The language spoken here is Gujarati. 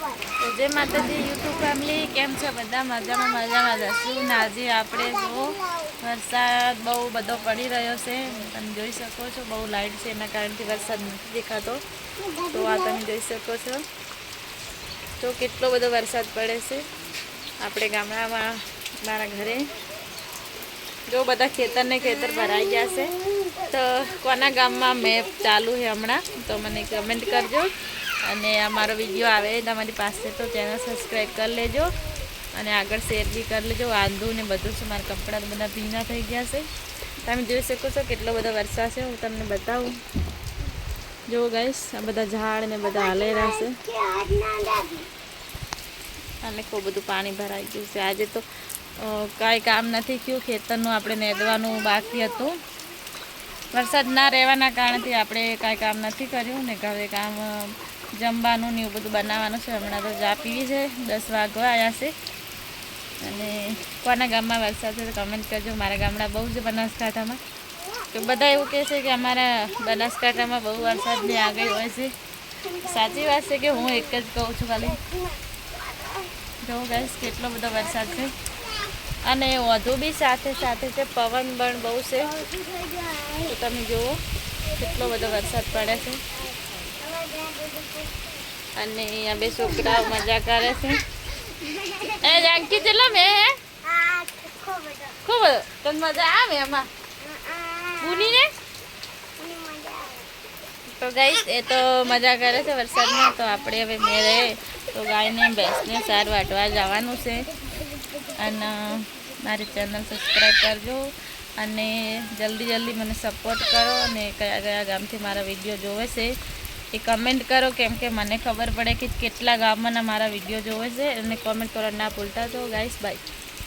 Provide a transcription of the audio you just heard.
તો જય માતાજી, યુટ્યુબ ફેમિલી, કેમ છે? બધા મજામાં મજામાં જશું ને આજે આપણે જો વરસાદ બહુ બધો પડી રહ્યો છે. તમે જોઈ શકો છો, બહુ લાઇટ છે, એના કારણથી વરસાદ નથી દેખાતો. તો આ તમે જોઈ શકો છો. તો કેટલો બધો વરસાદ પડે છે. આપણે ગામડામાં, મારા ઘરે જો બધા ખેતરને ખેતર ભરાઈ ગયા છે. તો કોના ગામમાં મેપ ચાલુ છે હમણાં? તો મને કમેન્ટ કરજો. અને અમારો વીડિયો આવે તમારી પાસે તો ચેનલ સબસ્ક્રાઈબ કરી લેજો અને આગળ શેર બી કરી લેજો. વાંધું ને બધું છે, મારા કપડાં બધા ભીના થઈ ગયા છે. તમે જોઈ શકો છો કેટલો બધો વરસાદ છે, હું તમને બતાવું. જો ગઈશ આ બધા ઝાડ ને બધા હાલે છે. અને ખૂબ બધું પાણી ભરાઈ ગયું છે. આજે તો કાંઈ કામ નથી થયું, ખેતરનું આપણે નેદવાનું બાકી હતું. વરસાદ ના રહેવાના કારણથી આપણે કાંઈ કામ નથી કર્યું ને હવે કામ જમવાનું ને એવું બધું બનાવવાનું છે. હમણાં તો ચા પીવી છે. દસ વાગવા આવ્યા છે. અને કોના ગામમાં વરસાદ છે તો કમેન્ટ કરજો. મારા ગામડા બહુ છે બનાસકાંઠામાં. તો બધા એવું કહે છે કે અમારા બનાસકાંઠામાં બહુ વરસાદની આગળ હોય છે. સાચી વાત છે કે હું એક જ કહું છું ખાલી. જો કહીશ કેટલો બધો વરસાદ છે. અને વધુ બી સાથે સાથે છે. પવન પણ બહુ છે. તો તમે જુઓ, કેટલો બધો વરસાદ પડે છે. અને અહીંયા બે છોકરાઓ મજા કરે છે. એ જાનકી ચલા મેં ખૂબ તને મજા આવે એમાં બુની ને તો ગાઈસ, એ તો મજા કરે છે વરસાદમાં, તો આપણે હવે મેળે. તો ગાયને ભેંસને સાર વાટવા જવાનું છે. અને મારી ચેનલ સબસ્ક્રાઈબ કરજો. અને જલ્દી જલ્દી મને સપોર્ટ કરો અને કયા કયા ગામથી મારા વીડિયો જોવે છે. એ કમેન્ટ કરો કેમ કે મને ખબર પડે કે કેટલા ગામમાંના મારા વીડિયો જોવે છે અને કોમેન્ટ કરવા ના ભૂલતા તો ગાઈસ બાય